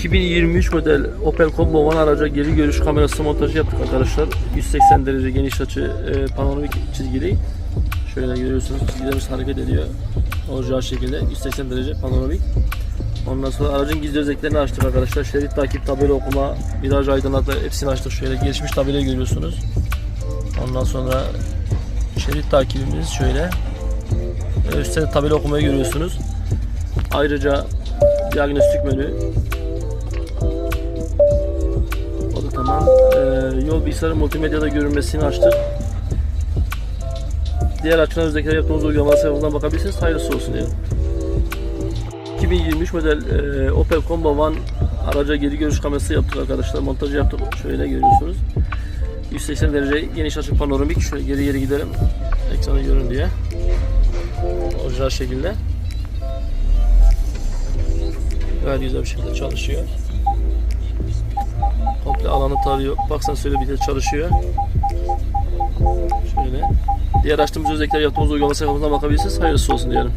2023 model Opel Combo One araca geri görüş kamerası montajı yaptık arkadaşlar. 180 derece geniş açı e, panoramik çizgili. Şöyle görüyorsunuz çizgilerimiz hareket ediyor. Olacağı şekilde 180 derece panoramik. Ondan sonra aracın gizli özelliklerini açtık arkadaşlar. Şerit takip, tabela okuma, viraj aydınlatma hepsini açtık. Şöyle gelişmiş tabelayı görüyorsunuz. Ondan sonra şerit takibimiz şöyle. Ee, Üstte tabela okumayı görüyorsunuz. Ayrıca diagnostik menü. Yol bilgisayarı multimedyada görünmesini açtık. Diğer açılan özellikleri yaptığımız uygulama sayfasından bakabilirsiniz. Hayırlısı olsun diyelim. 2023 model e, Opel Combo One araca geri görüş kamerası yaptık arkadaşlar. Montajı yaptık. Şöyle görüyorsunuz. 180 derece geniş açı panoramik. Şöyle geri geri gidelim. Ekranı görün diye. Orijinal şekilde. Gayet güzel bir şekilde çalışıyor. Alanı tarıyor. Bak sensörü bir de çalışıyor. Şöyle. Diğer açtığımız özellikler yaptığımız uygulama sayfamızdan bakabilirsiniz. Hayırlısı olsun diyelim.